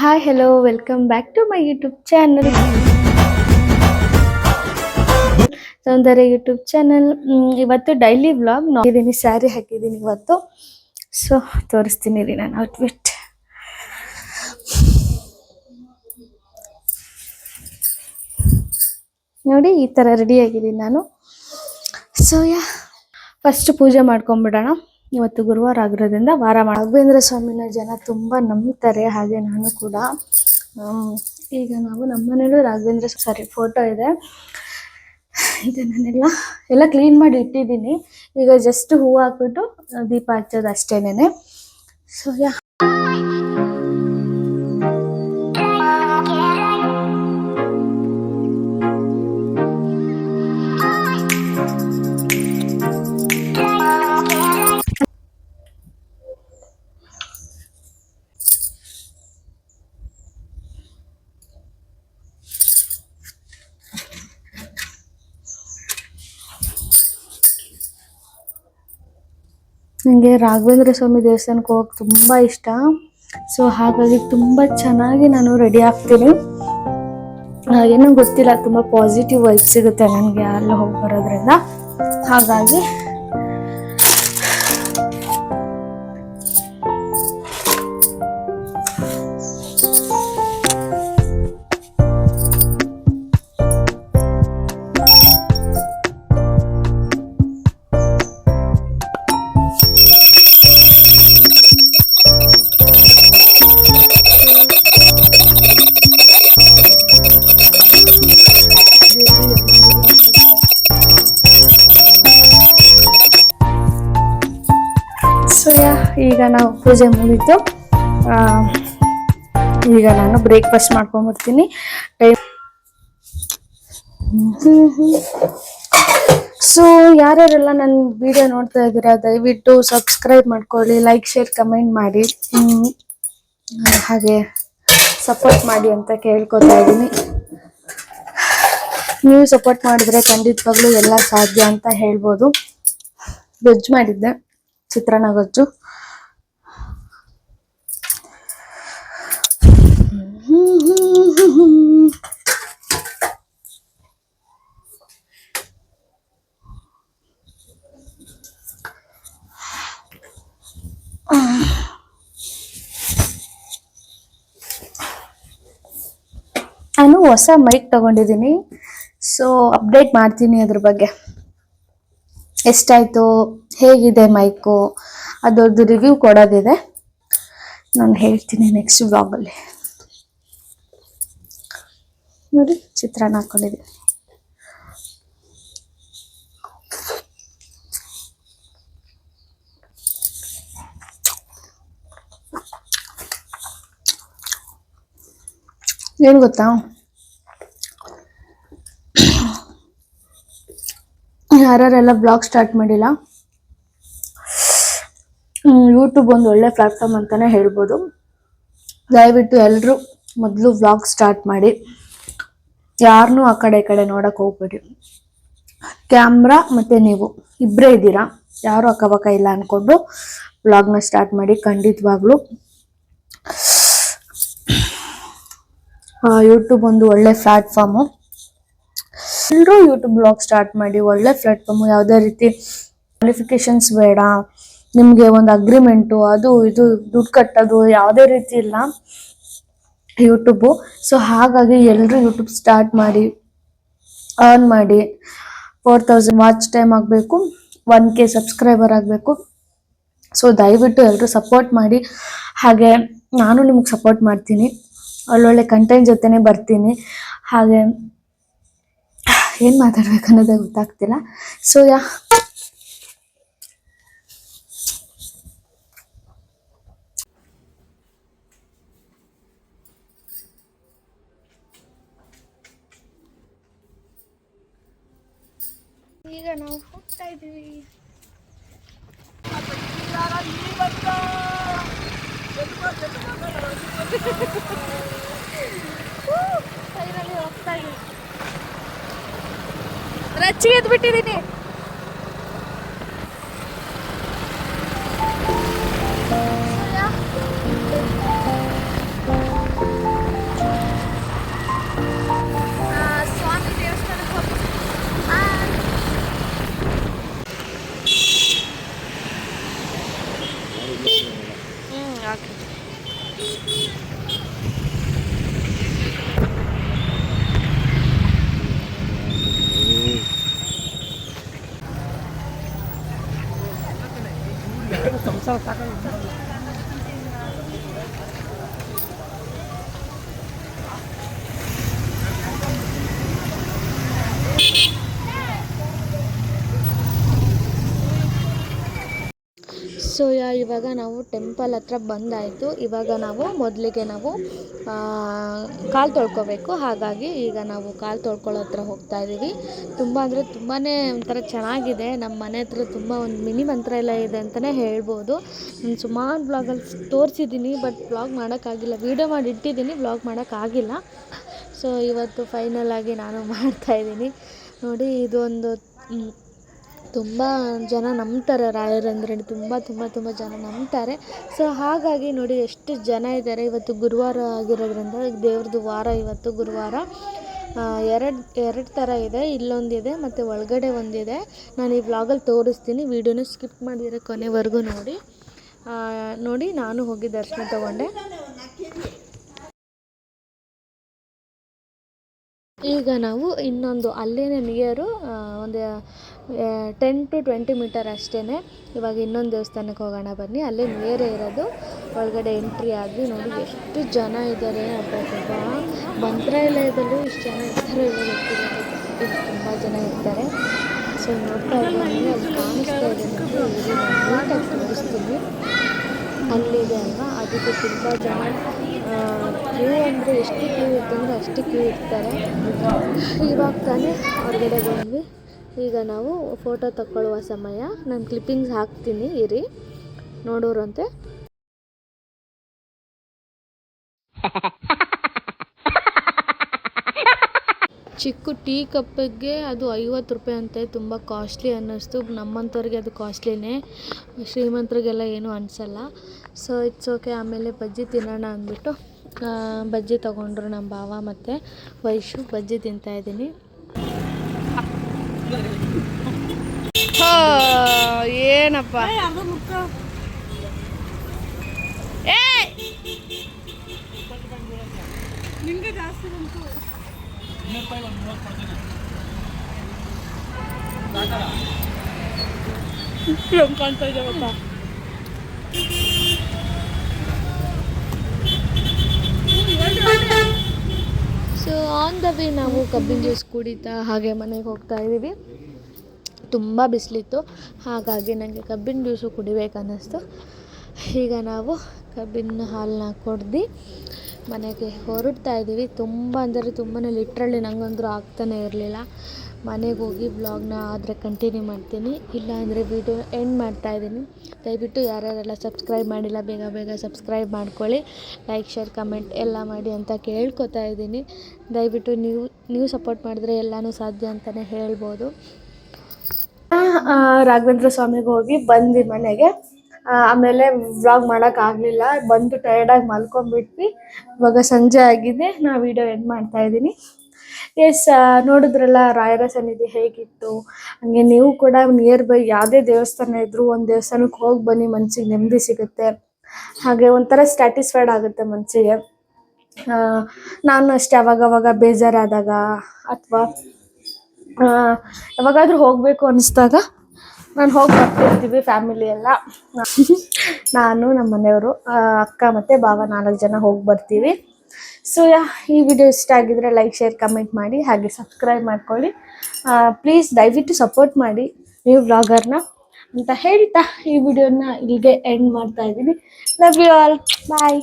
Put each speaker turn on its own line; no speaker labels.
Hi hello welcome back to my YouTube channel Soundarya YouTube channel ಇವತ್ತು daily vlog ನೋಡಿದ್ದೀನಿ ಸ್ಯಾರಿ ಹಾಕಿದ್ದೀನಿ ಇವತ್ತು. So ತೋರಿಸ್ತೀನಿ ರೀ ನಾನು ಔಟ್ಫಿಟ್ ನೋಡಿ, ಈ ಥರ ರೆಡಿ ಆಗಿದ್ದೀನಿ ನಾನು. ಸೊ ಯಾ ಫಸ್ಟ್ ಪೂಜೆ ಮಾಡ್ಕೊಂಬಿಡೋಣ. ಇವತ್ತು ಗುರುವಾರ ಆಗಿರೋದ್ರಿಂದ ವಾರ ರಾಘವೇಂದ್ರ ಸ್ವಾಮಿನ ಜನ ತುಂಬ ನಂಬ್ತಾರೆ, ಹಾಗೆ ನಾನು ಕೂಡ. ಈಗ ನಾವು ನಮ್ಮ ಮನೇಲೂ ರಾಘವೇಂದ್ರ ಸಾರಿ ಫೋಟೋ ಇದೆ. ಇದನ್ನೆಲ್ಲ ಎಲ್ಲ ಕ್ಲೀನ್ ಮಾಡಿ ಇಟ್ಟಿದ್ದೀನಿ. ಈಗ ಜಸ್ಟ್ ಹೂವು ಹಾಕ್ಬಿಟ್ಟು ದೀಪ ಹಚ್ಚೋದು ಅಷ್ಟೇನೆ ಸೊ ಯಾ ನನಗೆ ರಾಘವೇಂದ್ರ ಸ್ವಾಮಿ ದೇವಸ್ಥಾನಕ್ಕೆ ಹೋಗಕ್ಕೆ ತುಂಬ ಇಷ್ಟ. ಸೊ ಹಾಗಾಗಿ ತುಂಬ ಚೆನ್ನಾಗಿ ನಾನು ರೆಡಿ ಆಗ್ತೀನಿ. ಏನೂ ಗೊತ್ತಿಲ್ಲ, ತುಂಬ ಪಾಸಿಟಿವ್ ವೈಬ್ ಸಿಗುತ್ತೆ ನನಗೆ ಅಲ್ಲಿ ಹೋಗಿ ಬರೋದ್ರಿಂದ. ಹಾಗಾಗಿ ಈಗ ನಾವು ಪೂಜೆ ಮುಗೀತು. ಈಗ ನಾನು ಬ್ರೇಕ್ಫಾಸ್ಟ್ ಮಾಡ್ಕೊಂಡ್ಬಿಡ್ತೀನಿ. ಟೈಮ್ ಸೊ ಯಾರ್ಯಾರೆಲ್ಲ ನನ್ನ ವಿಡಿಯೋ ನೋಡ್ತಾ ಇದ್ದೀರಾ, ದಯವಿಟ್ಟು ಸಬ್ಸ್ಕ್ರೈಬ್ ಮಾಡ್ಕೊಳ್ಳಿ ಲೈಕ್ ಶೇರ್ ಕಮೆಂಟ್ ಮಾಡಿ. ಹಾಗೆ ಸಪೋರ್ಟ್ ಮಾಡಿ ಅಂತ ಕೇಳ್ಕೊತಾ ಇದ್ದೀನಿ. ನೀವು ಸಪೋರ್ಟ್ ಮಾಡಿದ್ರೆ ಖಂಡಿತವಾಗ್ಲೂ ಎಲ್ಲ ಸಾಧ್ಯ ಅಂತ ಹೇಳ್ಬೋದು. ಗೊಜ್ಜು ಮಾಡಿದ್ದೆ, ಚಿತ್ರಾನ್ನ ಗೊಜ್ಜು ನಾನು ಹೊಸ ಮೈಕ್ ತಗೊಂಡಿದ್ದೀನಿ. ಸೊ ಅಪ್ಡೇಟ್ ಮಾಡ್ತೀನಿ ಅದ್ರ ಬಗ್ಗೆ. ಎಷ್ಟಾಯಿತು? ಹೇಗಿದೆ ಮೈಕು ಅದರದ್ದು ರಿವ್ಯೂ ಕೊಡೋದಿದೆ. ನಾನು ಹೇಳ್ತೀನಿ ನೆಕ್ಸ್ಟ್ ವ್ಲಾಗಲ್ಲಿ ನೋಡಿ, ಚಿತ್ರಾನ್ನ ಹಾಕೊಂಡಿದ್ದೀನಿ. ಏನು ಗೊತ್ತಾ? ಯಾರ್ಯಾರೆಲ್ಲ ಬ್ಲಾಗ್ ಸ್ಟಾರ್ಟ್ ಮಾಡಿಲ್ಲ ಯೂಟ್ಯೂಬ್ ಒಂದು ಒಳ್ಳೆ ಪ್ಲಾಟ್ಫಾರ್ಮ್ ಅಂತಾನೆ ಹೇಳ್ಬೋದು. ದಯವಿಟ್ಟು ಎಲ್ಲರೂ ಮೊದಲು ವ್ಲಾಗ್ ಸ್ಟಾರ್ಟ್ ಮಾಡಿ. ಯಾರನ್ನು ಆ ಕಡೆ ಈ ಕಡೆ ನೋಡೋಕೆ ಹೋಗ್ಬೇಡಿ. ಕ್ಯಾಮ್ರಾ ಮತ್ತೆ ನೀವು ಇಬ್ಬರೇ ಇದ್ದೀರಾ? ಯಾರು ಅಕ್ಕಪಕ್ಕ ಇಲ್ಲ ಅನ್ಕೊಂಡು ವ್ಲಾಗ್ನ ಸ್ಟಾರ್ಟ್ ಮಾಡಿ ಖಂಡಿತವಾಗ್ಲೂ. ಯೂಟ್ಯೂಬ್ ಒಂದು ಒಳ್ಳೆ ಪ್ಲಾಟ್ಫಾರ್ಮು ಎಲ್ಲರೂ ಯೂಟ್ಯೂಬ್ ಬ್ಲಾಗ್ ಸ್ಟಾರ್ಟ್ ಮಾಡಿ, ಒಳ್ಳೆ ಪ್ಲಾಟ್ಫಾರ್ಮ್ ಯಾವುದೇ ರೀತಿ ಕ್ವಾಲಿಫಿಕೇಶನ್ಸ್ ಬೇಡ, ನಿಮಗೆ ಒಂದು ಅಗ್ರಿಮೆಂಟು ಅದು ಇದು, ದುಡ್ಡು ಕಟ್ಟೋದು, ಯಾವುದೇ ರೀತಿ ಇಲ್ಲ ಯೂಟ್ಯೂಬು ಸೊ ಹಾಗಾಗಿ ಎಲ್ಲರೂ ಯೂಟ್ಯೂಬ್ ಸ್ಟಾರ್ಟ್ ಮಾಡಿ ಅರ್ನ್ ಮಾಡಿ ಫೋರ್ ತೌಸಂಡ್ ವಾಚ್ ಟೈಮ್ ಆಗಬೇಕು ಒನ್ ಕೆ ಸಬ್ಸ್ಕ್ರೈಬರ್ ಆಗಬೇಕು. ಸೊ ದಯವಿಟ್ಟು ಎಲ್ಲರೂ ಸಪೋರ್ಟ್ ಮಾಡಿ. ಹಾಗೆ ನಾನು ನಿಮಗೆ ಸಪೋರ್ಟ್ ಮಾಡ್ತೀನಿ. ಒಳ್ಳೊಳ್ಳೆ ಕಂಟೆಂಟ್ ಜೊತೆನೇ ಬರ್ತೀನಿ. ಹಾಗೆ ಏನು ಮಾತಾಡ್ಬೇಕು ಅನ್ನೋದೇ ಗೊತ್ತಾಗ್ತಿಲ್ಲ. ಸೊ ಯಾ ಈಗ ನಾವು ಹೋಗ್ತಾ ಇದ್ದೀವಿ. ಫೈನಲಿ ಹೋಗ್ತಾ ಇದ್ದೀವಿ. ರಚ್ಚಿಗೆ ಎದ್ದು 上
塔克。
ಸೊ ಯಾ ಇವಾಗ ನಾವು ಟೆಂಪಲ್ ಹತ್ರ ಬಂದಾಯಿತು. ಇವಾಗ ನಾವು ಮೊದಲಿಗೆ ನಾವು ಕಾಲು ತೊಳ್ಕೊಬೇಕು. ಹಾಗಾಗಿ ಈಗ ನಾವು ಕಾಲು ತೊಳ್ಕೊಳ್ಳೋ ಹತ್ರ ಹೋಗ್ತಾ ಇದ್ದೀವಿ ತುಂಬ ಅಂದರೆ ತುಂಬಾ ಒಂಥರ ಚೆನ್ನಾಗಿದೆ. ನಮ್ಮ ಮನೆ ಹತ್ರ ತುಂಬ ಒಂದು ಮಿನಿ ಮಂತ್ರ ಎಲ್ಲ ಇದೆ ಅಂತಲೇ ಹೇಳ್ಬೋದು. ನಾನು ಸುಮಾರು ಬ್ಲಾಗಲ್ಲಿ ತೋರಿಸಿದ್ದೀನಿ, ಬಟ್ ಬ್ಲಾಗ್ ಮಾಡೋಕ್ಕಾಗಿಲ್ಲ. ವೀಡಿಯೋ ಮಾಡಿ ಇಟ್ಟಿದ್ದೀನಿ, ಬ್ಲಾಗ್ ಮಾಡೋಕ್ಕಾಗಿಲ್ಲ. ಸೊ ಇವತ್ತು ಫೈನಲ್ ಆಗಿ ನಾನು ಮಾಡ್ತಾಯಿದ್ದೀನಿ ನೋಡಿ, ಇದೊಂದು ತುಂಬ ಜನ ನಂಬ್ತಾರೆ ರಾಯರಂದ್ರೆ ತುಂಬ ತುಂಬ ತುಂಬ ಜನ ನಂಬ್ತಾರೆ. ಸೊ ಹಾಗಾಗಿ ನೋಡಿ ಎಷ್ಟು ಜನ ಇದ್ದಾರೆ. ಇವತ್ತು ಗುರುವಾರ ಆಗಿರೋದ್ರಿಂದ ದೇವ್ರದ್ದು ವಾರ ಇವತ್ತು ಗುರುವಾರ. ಎರಡು ಎರಡು ಥರ ಇದೆ. ಇಲ್ಲೊಂದಿದೆ ಮತ್ತು ಒಳಗಡೆ ಒಂದಿದೆ. ನಾನು ಈ ವ್ಲಾಗಲ್ಲಿ ತೋರಿಸ್ತೀನಿ. ವೀಡಿಯೋನ ಸ್ಕಿಪ್ ಮಾಡಿದರೆ ಕೊನೆವರೆಗೂ ನೋಡಿ. ನೋಡಿ ನಾನು ಹೋಗಿ ದರ್ಶನ ತಗೊಂಡೆ. ಈಗ ನಾವು ಇನ್ನೊಂದು ಅಲ್ಲೇನೇ ನಿಯರು ಒಂದು ಟೆನ್ ಟು ಟ್ವೆಂಟಿ ಮೀಟರ್ ಅಷ್ಟೇ ಇವಾಗ ಇನ್ನೊಂದು ದೇವಸ್ಥಾನಕ್ಕೆ ಹೋಗೋಣ ಬನ್ನಿ. ಅಲ್ಲೇ ನಿಯರೇ ಇರೋದು. ಒಳಗಡೆ ಎಂಟ್ರಿ ಆಗಿ ನೋಡಿ ಎಷ್ಟು ಜನ ಇದ್ದಾರೆ ಅಬ್ಬಬ್ಬಬ್ಬ ಮಂತ್ರಾಲಯದಲ್ಲೂ ಇಷ್ಟು ಜನ ಗೊತ್ತಿಲ್ಲ. ತುಂಬ ಜನ ಇರ್ತಾರೆ. ಸೊ ನೋಡ್ತಾ ಇದ್ದೀನಿ. ಅಲ್ಲಿ ಕಾಣಿಸ್ತಾ ಇದೆ ನಿಮಗೆ. ಇಲ್ಲಿ ನಾನು ನೀಟಾಗಿ ತೋರಿಸ್ತೀನಿ. ಅಲ್ಲಿದೆ ಅಲ್ವಾ? ಅದಕ್ಕೆ ತುಂಬ ಜನ ಕ್ಯೂ ಅಂದರೆ ಎಷ್ಟು ಕ್ಯೂ ಇರುತ್ತೆ ಅಂದರೆ ಅಷ್ಟು ಕ್ಯೂ ಇರ್ತಾರೆ. ಇವಾಗ ತಾನೇ ಹೊರಗಡೆ ಬಂದ್ವಿ. ಈಗ ನಾವು ಫೋಟೋ ತಗೊಳ್ಳುವ ಸಮಯ. ನಾನು ಕ್ಲಿಪ್ಪಿಂಗ್ಸ್ ಹಾಕ್ತೀನಿ, ಇರಿ. ನೋಡೋರಂತೆ. ಚಿಕ್ಕ ಟೀ ಕಪ್ಪಿಗೆ ಅದು ಐವತ್ತು ರೂಪಾಯಿ ಅಂತೆ, ತುಂಬ ಕಾಸ್ಟ್ಲಿ ಅನ್ನಿಸ್ತು. ನಮ್ಮಂಥವ್ರಿಗೆ ಅದು ಕಾಸ್ಟ್ಲಿನೇ ಶ್ರೀಮಂತರಿಗೆಲ್ಲ ಏನೂ ಅನಿಸಲ್ಲ. ಸೊ ಇಟ್ಸ್ ಓಕೆ ಆಮೇಲೆ ಬಜ್ಜಿ ತಿನ್ನೋಣ ಅಂದ್ಬಿಟ್ಟು ಬಜ್ಜಿ ತೊಗೊಂಡ್ರು ನಮ್ಮ ಭಾವ ಮತ್ತು ವಯಸ್ಸು ಬಜ್ಜಿ ತಿಂತಾಯಿದ್ದೀನಿ ಏನಪ್ಪ?
ಕಾಣ್ತಾ ಇದೆ ಗೊತ್ತಾ?
ಸೊ ಆನ್ ನಾವು ಕಬ್ಬಿನ ಜ್ಯೂಸ್ ಕುಡಿತಾ ಹಾಗೆ ಮನೆಗೆ ಹೋಗ್ತಾ ಇದ್ದೀವಿ. ತುಂಬ ಬಿಸಿಲಿತ್ತು. ಹಾಗಾಗಿ ನನಗೆ ಕಬ್ಬಿನ ಜ್ಯೂಸು ಕುಡಿಬೇಕು ಅನ್ನಿಸ್ತು ಈಗ ನಾವು ಕಬ್ಬಿನ ಹಾಲನ್ನ ಕುಡ್ದು ಮನೆಗೆ ಹೊರಡ್ತಾ ಇದ್ದೀವಿ. ತುಂಬ ಅಂದರೆ ತುಂಬಾ ಲಿಟ್ರಲ್ಲಿ ನನಗಂದ್ರೂ ಆಗ್ತಾನೆ ಇರಲಿಲ್ಲ. ಮನೆಗೆ ಹೋಗಿ ಬ್ಲಾಗ್ನ ಆದರೆ ಕಂಟಿನ್ಯೂ ಮಾಡ್ತೀನಿ. ಇಲ್ಲ ಅಂದರೆ ವೀಡಿಯೋ ಎಂಡ್ ಮಾಡ್ತಾ ಇದ್ದೀನಿ. ದಯವಿಟ್ಟು ಯಾರ್ಯಾರೆಲ್ಲ ಸಬ್ಸ್ಕ್ರೈಬ್ ಮಾಡಿಲ್ಲ, ಬೇಗ ಬೇಗ ಸಬ್ಸ್ಕ್ರೈಬ್ ಮಾಡ್ಕೊಳ್ಳಿ. ಲೈಕ್ ಶೇರ್ ಕಮೆಂಟ್ ಎಲ್ಲ ಮಾಡಿ ಅಂತ ಕೇಳ್ಕೊತಾ ಇದ್ದೀನಿ. ದಯವಿಟ್ಟು ನೀವು ನೀವು ಸಪೋರ್ಟ್ ಮಾಡಿದ್ರೆ ಎಲ್ಲನೂ ಸಾಧ್ಯ ಅಂತಲೇ ಹೇಳ್ಬೋದು. ರಾಘವೇಂದ್ರ ಸ್ವಾಮಿಗೆ ಹೋಗಿ ಬಂದ್ವಿ ಮನೆಗೆ ಆಮೇಲೆ ವ್ಲಾಗ್ ಮಾಡೋಕ್ಕಾಗಲಿಲ್ಲ ಬಂದು ಟಯರ್ಡಾಗಿ ಮಲ್ಕೊಂಡ್ಬಿಟ್ವಿ. ಇವಾಗ ಸಂಜೆ ಆಗಿದೆ. ನಾ ವಿಡಿಯೋ ಎಂಡ್ ಮಾಡ್ತಾ ಇದ್ದೀನಿ. ಎಸ್ ನೋಡಿದ್ರಲ್ಲ, ರಾಯರ ಸನ್ನಿಧಿ ಹೇಗಿತ್ತು? ಹಂಗೆ ನೀವು ಕೂಡ ನಿಯರ್ ಬೈ ಯಾವುದೇ ದೇವಸ್ಥಾನ ಇದ್ದರೂ ಒಂದು ದೇವಸ್ಥಾನಕ್ಕೆ ಹೋಗಿ ಬನ್ನಿ, ಮನ್ಸಿಗೆ ನೆಮ್ಮದಿ ಸಿಗುತ್ತೆ. ಹಾಗೆ ಒಂಥರ ಸ್ಟ್ಯಾಟಿಸ್ಫೈಡ್ ಆಗುತ್ತೆ ಮನಸ್ಸಿಗೆ ನಾನು ಅಷ್ಟೇ ಅವಾಗವಾಗ ಬೇಜಾರಾದಾಗ, ಅಥವಾ ಯಾವಾಗಾದರೂ ಹೋಗಬೇಕು ಅನಿಸ್ದಾಗ ನಾನು ಹೋಗಿ ಬರ್ತಿರ್ತೀವಿ ಫ್ಯಾಮಿಲಿ ಎಲ್ಲ. ನಾನು ನಮ್ಮ ಮನೆಯವರು ಅಕ್ಕ ಮತ್ತು ಭಾವ ನಾಲ್ಕು ಜನ ಹೋಗಿ ಬರ್ತೀವಿ. ಸೊ ಯಾ, ಈ ವಿಡಿಯೋ ಇಷ್ಟ ಆಗಿದ್ರೆ ಲೈಕ್ ಶೇರ್ ಕಮೆಂಟ್ ಮಾಡಿ, ಹಾಗೆ ಸಬ್ಸ್ಕ್ರೈಬ್ ಮಾಡ್ಕೊಳ್ಳಿ. ಪ್ಲೀಸ್ ದಯವಿಟ್ಟು ಸಪೋರ್ಟ್ ಮಾಡಿ ನೀವು ಬ್ಲಾಗರ್ನ ಅಂತ ಹೇಳ್ತಾ ಈ ವಿಡಿಯೋನ ಇಲ್ಲಿಗೆ ಎಂಡ್ ಮಾಡ್ತಾ ಇದ್ದೀನಿ. Love you all bye